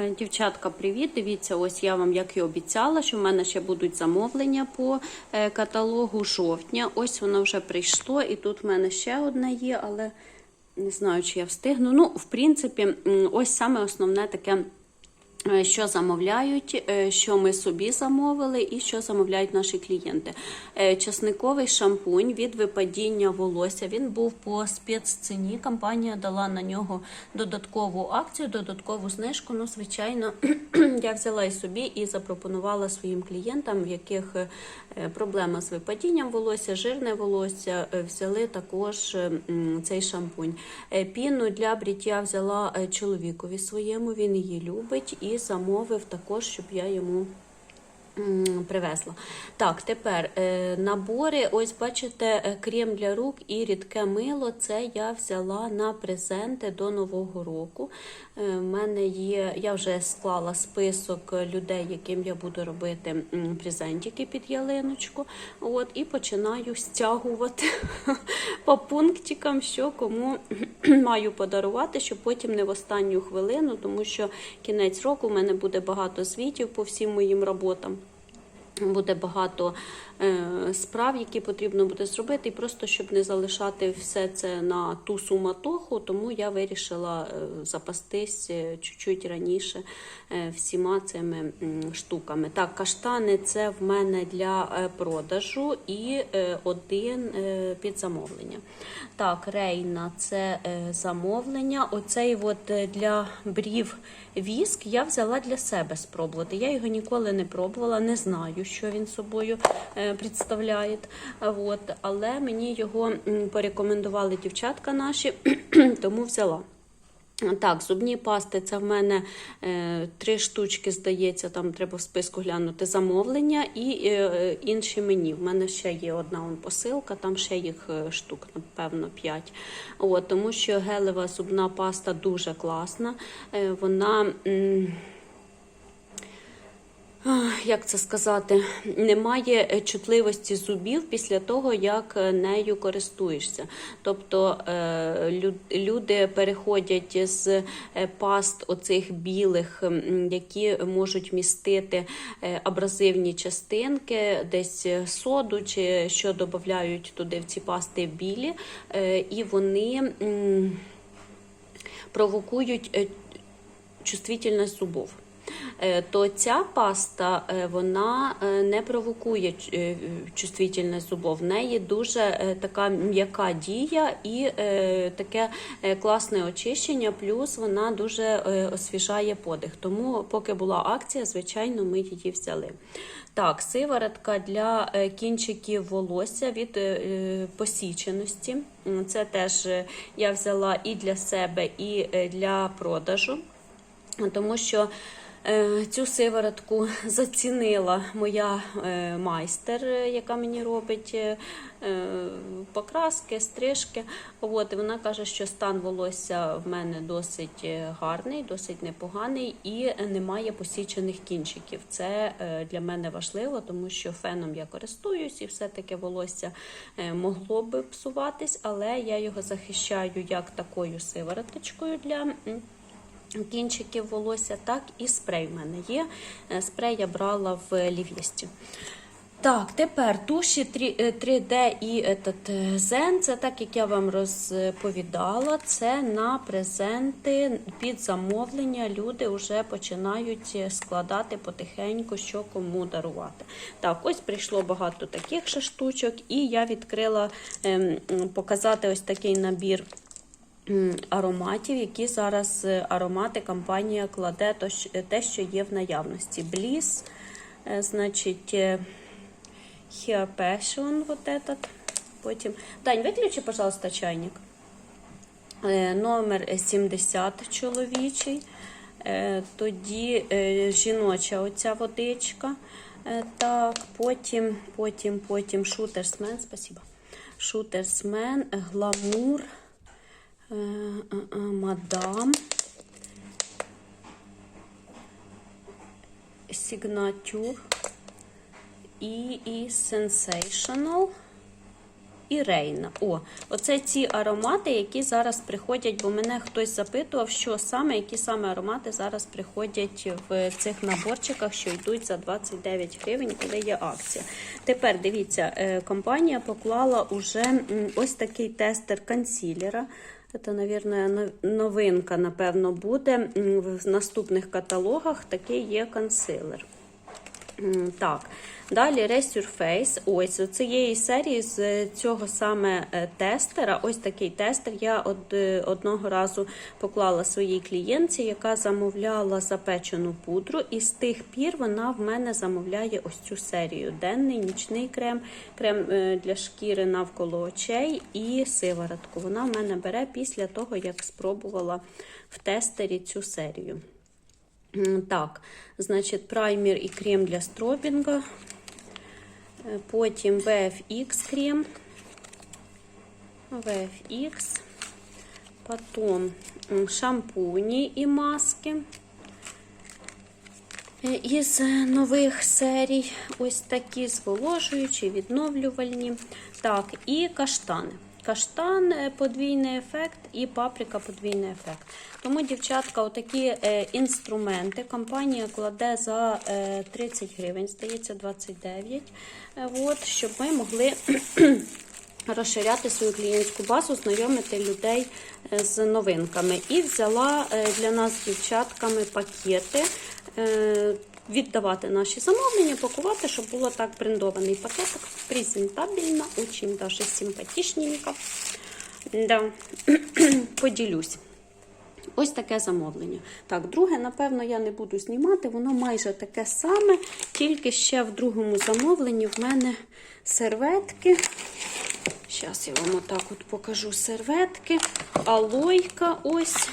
Е, Дівчатка, привіт! Дивіться, ось я вам, як і обіцяла, що в мене ще будуть замовлення по е, каталогу жовтня. Ось воно вже прийшло, і тут в мене ще одне є, але не знаю, чи я встигну. Ну, в принципі, ось саме основне таке. Е, Що замовляють, е, що ми собі замовили, і що замовляють наші клієнти. Е, Часниковий шампунь від випадіння волосся. Він був по спецціні. Компанія дала на нього додаткову акцію, додаткову знижку. Ну, звичайно, я взяла і собі і запропонувала своїм клієнтам, в яких е, проблема з випадінням волосся, жирне волосся. е, Взяли також е, цей шампунь. Піну для бріття взяла чоловікові своєму, він її любить і замовив також, щоб я йому. Привезла. Так, тепер е, набори. Ось бачите, е, крем для рук і рідке мило. Це я взяла на презенти до Нового року. Е, в мене є, я вже склала список людей, яким я буду робити презентики під ялиночку. От, і починаю стягувати по пунктикам, що кому маю подарувати, щоб потім не в останню хвилину, тому що кінець року в мене буде багато звітів по всім моїм роботам. Буде багато е, справ, які потрібно буде зробити, і просто щоб не залишати все це на ту суматоху, тому я вирішила е, запастись е, чуть-чуть раніше всіма цими штуками. Так, каштани це в мене для продажу і один під замовлення. Так, рейна це замовлення. Оцей от для брів віск я взяла для себе спробувати. Я його ніколи не пробувала, не знаю, що він собою е, представляє. От, але мені його порекомендували дівчатка наші, тому взяла. Так, зубні пасти це в мене е, три штучки, здається, там треба в списку глянути замовлення і е, інші мені. В мене ще є одна он, посилка, там ще їх е, штук, напевно, 5. От, тому що гелева зубна паста дуже класна. Е, вона. Ах, Як це сказати, немає е, чутливості зубів після того, як е, нею користуєшся. Тобто е, люди переходять з паст оцих білих, які можуть містити абразивні частинки, десь соду чи що додають туди в ці пасти білі, і вони провокують чувствительність зубов. Е, то ця паста е, вона е, не провокує чувствительність зубов. В неї дуже така м'яка дія і таке класне очищення, плюс вона дуже освіжає подих. Тому, поки була акція, звичайно, ми її взяли. Так, сиворотка для кінчиків волосся від посіченості. Це теж я взяла і для себе, і для продажу тому що цю сиворотку зацінила моя е, майстер, е, яка мені робить е, е, покраски, стрижки. От, вона каже, що стан волосся в мене досить е, гарний, досить непоганий і немає посічених кінчиків. Це е, для мене важливо, тому що феном я користуюсь і все-таки волосся е, могло би псуватись, але я його захищаю як такою сивороточкою для. Кінчиків волосся, так і спрей в мене є. Е, Спрей я брала в Лів'єсті. Так, тепер туші 3 е, 3D і этот, е, Zen, це так, як я вам розповідала, це на презенти під замовлення. Люди вже починають складати потихеньку, що кому дарувати. Так, ось прийшло багато таких штучок, і я відкрила ем, показати ось такий набір ароматів, які зараз е, аромати компанія кладе те, що є в наявності. Bliss, е, значить, е, Hair Passion, вот этот. Потім. Дань, виключи, пожалуйста, чайник. Номер 70 чоловічий. Тоді жіноча оця водичка. Так, потім, потім, потім шутерсмен, спасибо. Шутерсмен, гламур, мадам, сигнатюр і, і sensational. і Рейна. О, оце ці аромати, які зараз приходять, бо мене хтось запитував, що саме, які саме аромати зараз приходять в цих наборчиках, що йдуть за 29 гривень, коли є акція. Тепер дивіться, е, компанія поклала уже ось такий тестер консілера. Це, мабуть, новинка, напевно, буде в наступних каталогах. Такий є консилер. Так, далі Resurface. Ось з цієї серії з цього саме е, тестера. Ось такий тестер. Я е, одного разу поклала своїй клієнтці, яка замовляла запечену пудру, і з тих пір вона в мене замовляє ось цю серію: денний, нічний крем, крем е, для шкіри навколо очей і сиворотку. Вона в мене бере після того, як спробувала в тестері цю серію. Так, значить, праймер і крем для стробінга. Е, Потім VFX крем. VFX. Потім шампуні і маски. Із е, нових серій ось такі зволожуючі, відновлювальні. Так, і каштани. Каштан е, подвійний ефект і паприка подвійний ефект. Тому, дівчатка, отакі е, інструменти компанія кладе за е, 30 гривень, здається, 29. Е, от, щоб ми могли розширяти свою клієнтську базу, знайомити людей е, з новинками. І взяла е, для нас дівчатками пакети. Віддавати наші замовлення, пакувати, щоб було так брендований пакетик, презентабельно, очень даже симпатичненько. Да. Поділюсь. Ось таке замовлення. Так, друге, напевно, я не буду знімати, воно майже таке саме, тільки ще в другому замовленні в мене серветки. Зараз я вам отак от покажу серветки. Алойка ось.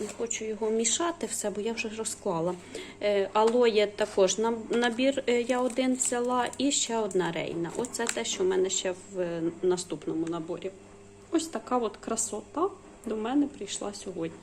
Не хочу його мішати все, бо я вже розклала. Е, Алоє також набір е, я один взяла і ще одна рейна. Оце те, що в мене ще в е, наступному наборі. Ось така от красота до мене прийшла сьогодні.